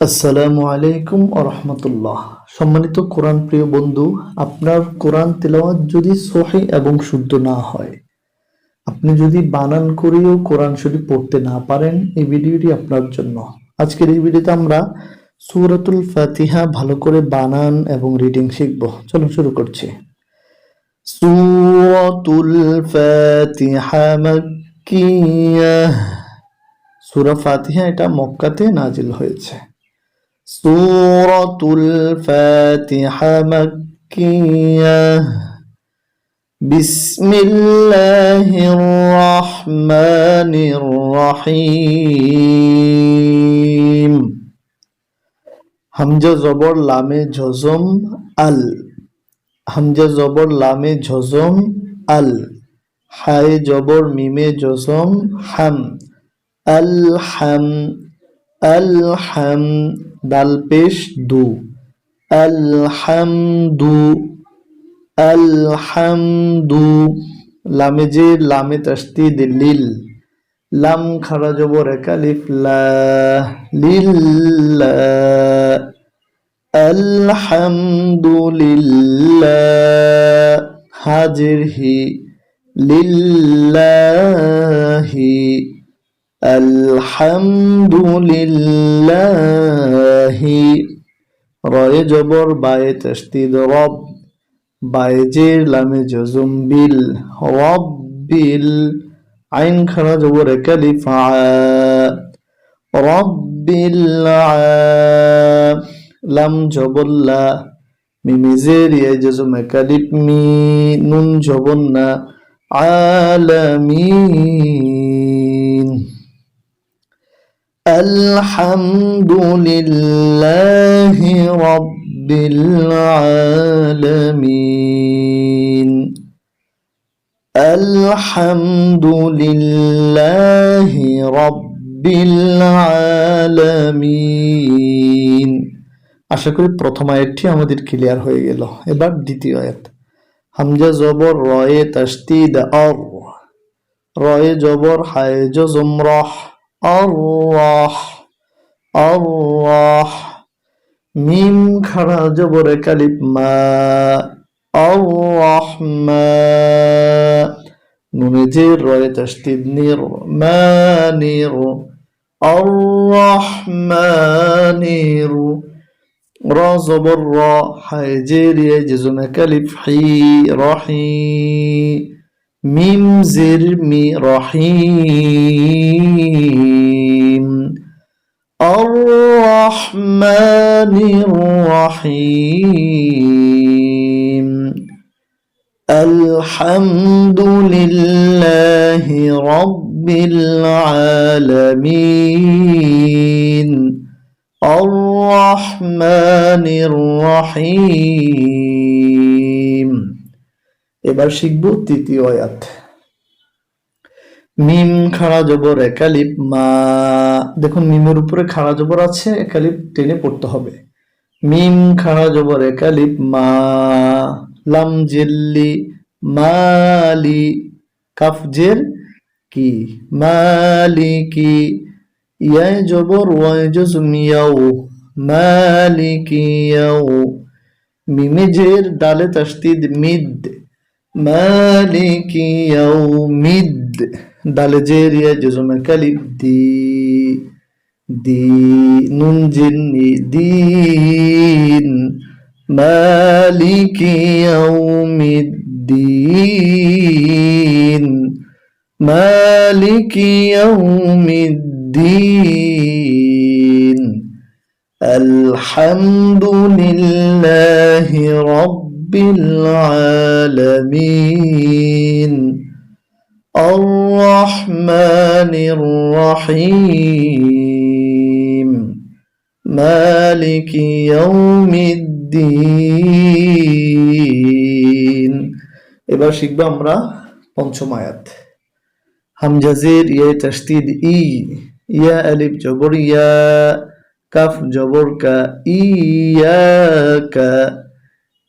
আসসালামু আলাইকুম রহমতুল্লাহ। সম্মানিত কোরআন প্রিয় বন্ধু, আপনার কোরআন তেলাওয়াত যদি সহি এবং শুদ্ধ না হয়, আপনি যদি বানান করেও কোরআন শরীফ পড়তে না পারেন, এই ভিডিওটি আপনার জন্য। আজকের এই ভিডিওতে আমরা সূরাতুল ফাতিহা ভালো করে বানান এবং রিডিং শিখব। চলুন শুরু করছি। সূরাতুল ফাতিহা মাক্কিয়াহ সূরা ফাতিহা এটা মক্কাতে নাজিল হয়েছে। সূরাতুল ফাতিহা মাক্কিয়াহ বিসমিল্লাহির রহমানির রহিম। হামজা জবর লামে ঝজম আল। হামজা জবর লামে ঝজম আল। হায় জবর মিমে জজম হাম। আল হাম আল হাম দাল পেশ দু। আল হামদু আল হামদু লামে যে লামে তাসদিদ লিল লাম খারা জবর একালিফ লিল্লাহ আলহামদুলিল্লাহ হাজির হি লিল্লাহি। আলহামদুলিল্লাহি। রয়ে জবর, বায়ে তস্তিদ রব, বায়ে জের, লামে জজম বিল রব্বিল আইন খারা জবর একালিফ আ রব্বিল লাম জবল্লা মিমিজের ইয়ে জজম একালিপ মি নুন জবন্না, আলামিন। الحمد لله رب العالمين الحمد لله رب العالمين আশা করি প্রথম আয়াতটি আমাদের ক্লিয়ার হয়ে গেল এবার দ্বিতীয় আয়াত হামজা জবর রয়ে তাসদিদ অর রয়ে জবর হায় জজম রহ অর অর মিম খাড়া জবর কালিপ মা অর মা নুনে যে রয়ে তাসদিদ নির মা নির الرحمن را زبر را حيجير يجزم كلف حي رحي ميم زر مي رحيم الرحمن الرحيم الحمد لله رب العالمين الرحمن الرحيم এবার শিখব তৃতীয় আয়াত। মিম, খাড়া জবর, একালিপ, মা। দেখুন, মিমের উপরে খাড়া জবর আছে, একালিপ টেনে পড়তে হবে। মিম, খাড়া জবর, একালিপ, মা। লাম, জেল্লি, মালি। কাফ জের কি? মালিকি। ইয়ায় জবর, ওয়াই জজম, ইয়াও। মালিকি, ইয়াও। মিমে জের দালে তাসদিদ মিদ। مالك يوم دال جيريا جزء من كلمة دي. دي نون جني دين. مالك يوم الدين. مالك يوم الدين. الحمد لله رب العالمين الرحمن الرحيم مالك يوم الدين এবার শিখবো আমরা পঞ্চম আয়াত হামজাজের ইয়ে তাসদিদ ই ইয়া আলিফ জবর ইয়া কাফ জবর কা ইয়াকা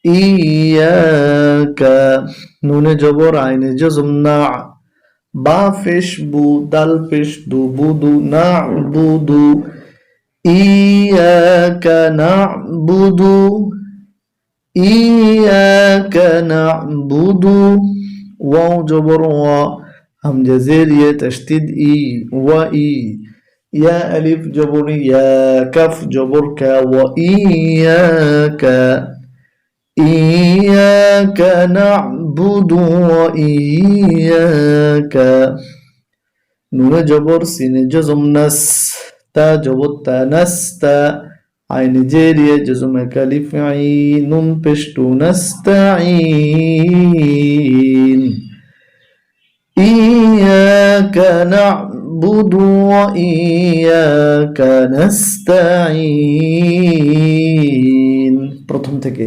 ইয়াকা নুনে জবর, আইনে বা পেশ বু, দাল পেশ দু, বুদু, না বুদু। বুদু। বুদু। ওয়াও জবর, ওয়া। জের ইয়ে তাশদিদ, ই, ওয়া, ই। ইয়া আলিফ জবর, ইয়া কাফ জবর, কা, ওয়া إياك نعبد وإياك نون جبر سين جزم نس تا جبر تا نس تا عين جيرية جزم كالف عين بشتو نستعين إياك نعبد وإياك نستعين প্রথম থেকে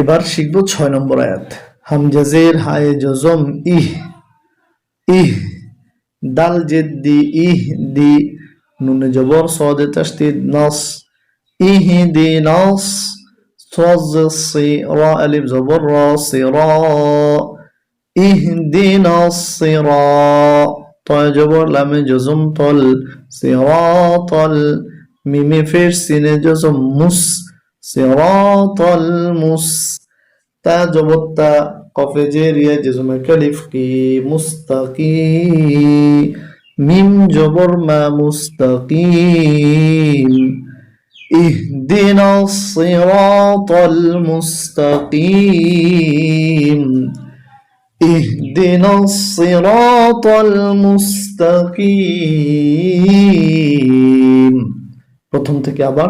এবার শিখব ছয় নম্বর আয়াত। হামজাজের হায় জজম, ইহ ইহ, দাল জেদ দি ইহ, দি, নুনে জবর, সদে তাসদিদ নস, ইহ, দি, নস, সজ, সি, র, আলিফ, জবর, র, সি, র, ইহ, দি, নস, সি, র, তয়, জবর, লামে, জজম, তল, সি, র, তল, মিমে, ফের, সিনে, জজম, মুস صراط المس تا جبر تا قف جيريا جزم كلف كي مستقي ميم جبر ما مستقيم اهدنا الصراط المستقيم اهدنا الصراط المستقيم প্রথম থেকে আবার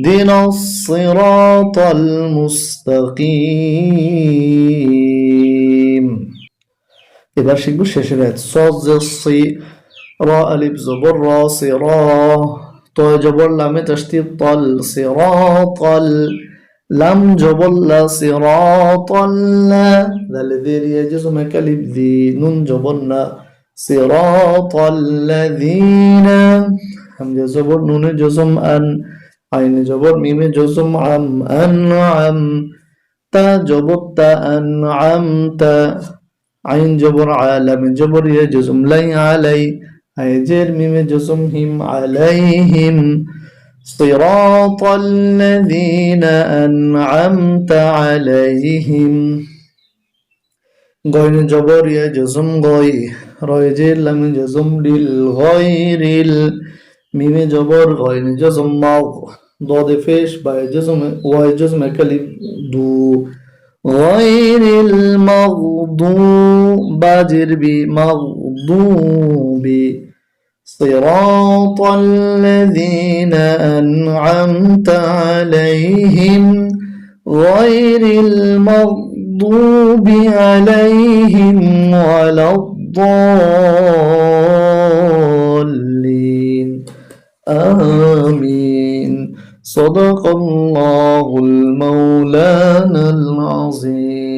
اهدنا الصراط المستقيم এবার শিখবো শেষের আয়াত সজ সি রা আলিফ জবর রা সিরা তো জবর লামে তাসদিদ তল সিরাতাল লাম জবর লা সিরাতাল লা দাল ذير يجزم كلب ذي نون جبر نا صراط الذين همزة زبر نون جزم أن عين جبر ميم جزم عم أنعم تا جبر تا أنعمت عين جبر عالم جبر يجزم لي علي هيجر ميم جزم هم عليهم صراط الذين أنعمت عليهم غير جبر يا جزم غي ريجر لم جزم للغير ميم جبر غير جزم مغ ضاد فيش باي جزم واي جزم كلب. دو غير المغضوب باجر بمغضوب صراط الذين أنعمت عليهم غير المغضوب عليهم ولا الضالين. آمين. صدق الله المولانا العظيم.